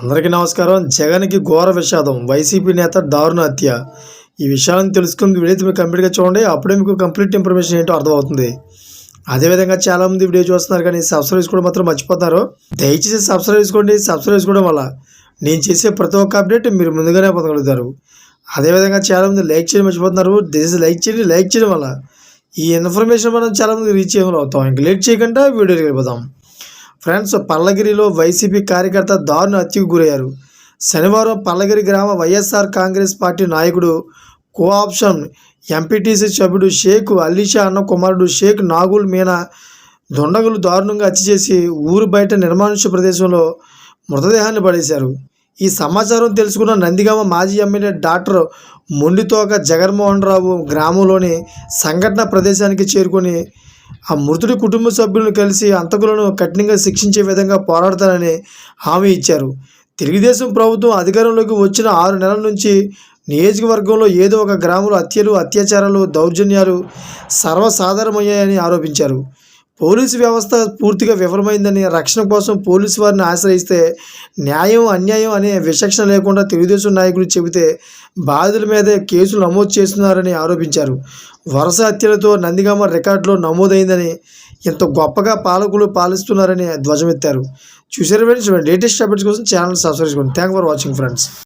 అందరికీ నమస్కారం. జగన్కి ఘోర విషాదం. వైసీపీ నేత దారుణ హత్య. ఈ విషయాలను తెలుసుకుని వీడియో మీరు కంప్లీట్గా చూడండి. అప్పుడే మీకు కంప్లీట్ ఇన్ఫర్మేషన్ ఏంటో అర్థమవుతుంది. అదేవిధంగా చాలామంది వీడియో చూస్తున్నారు కానీ సబ్స్క్రైబ్ చేసుకోవడం మాత్రం మర్చిపోతారు దయచేసి సబ్స్క్రైబ్ చేసుకోండి. సబ్స్క్రైబ్ చేసుకోవడం వల్ల నేను చేసే ప్రతి ఒక్క అప్డేట్ మీరు ముందుగానే పొందగలుగుతారు. అదేవిధంగా చాలామంది లైక్ చేయడం మర్చిపోతున్నారు. దయచేసి లైక్ చేయండి. లైక్ చేయడం వల్ల ఈ ఇన్ఫర్మేషన్ మనం చాలామంది రీచ్ చేయడం అవుతాం. ఇంక లేట్ చేయకుండా వీడియోకి వెళ్ళిపోతాం ఫ్రెండ్స్ పల్లగిరిలో వైసీపీ కార్యకర్త దారుణ హత్యకు గురయ్యారు. శనివారం పల్లగిరి గ్రామ వైఎస్ఆర్ కాంగ్రెస్ పార్టీ నాయకుడు కోఆప్షన్ ఎంపీటీసీ సభ్యుడు షేక్ అలీషా అన్న కుమారుడు షేక్ నాగుల్ మీనా దుండగులు దారుణంగా హత్య చేసి ఊరు బయట నిర్మానుష్య ప్రదేశంలో మృతదేహాన్ని పడేశారు. ఈ సమాచారం తెలుసుకున్న నందిగామ మాజీ ఎమ్మెల్యే డాక్టర్ మొండితోక జగన్మోహన్ రావు గ్రామంలోని సంఘటన ప్రదేశానికి చేరుకొని ఆ మృతుడి కుటుంబ సభ్యులను కలిసి అంతకులను కఠినంగా శిక్షించే విధంగా పోరాడతానని హామీ ఇచ్చారు. తెలుగుదేశం ప్రభుత్వం అధికారంలోకి వచ్చిన ఆరు నెలల నుంచి నియోజకవర్గంలో ఏదో ఒక గ్రామంలో హత్యలు అత్యాచారాలు దౌర్జన్యాలు సర్వసాధారణమయ్యాయని ఆరోపించారు. పోలీసు వ్యవస్థ పూర్తిగా విఫలమైందని రక్షణ కోసం పోలీసు వారిని ఆశ్రయిస్తే న్యాయం అన్యాయం అనే విచక్షణ లేకుండా తెలుగుదేశం నాయకులు చెబితే బాధితుల మీదే కేసులు నమోదు చేస్తున్నారని ఆరోపించారు. వరుస హత్యలతో నందిగామ రికార్డులో నమోదైందని ఇంత గొప్పగా పాలకులు పాలిస్తున్నారని ధ్వజమెత్తారు. చూసారు ఫ్రెండ్స్ లేటెస్ట్ అప్డేట్స్ కోసం ఛానల్ సబ్స్క్రైబ్ చేసుకోండి. Thank for watching friends.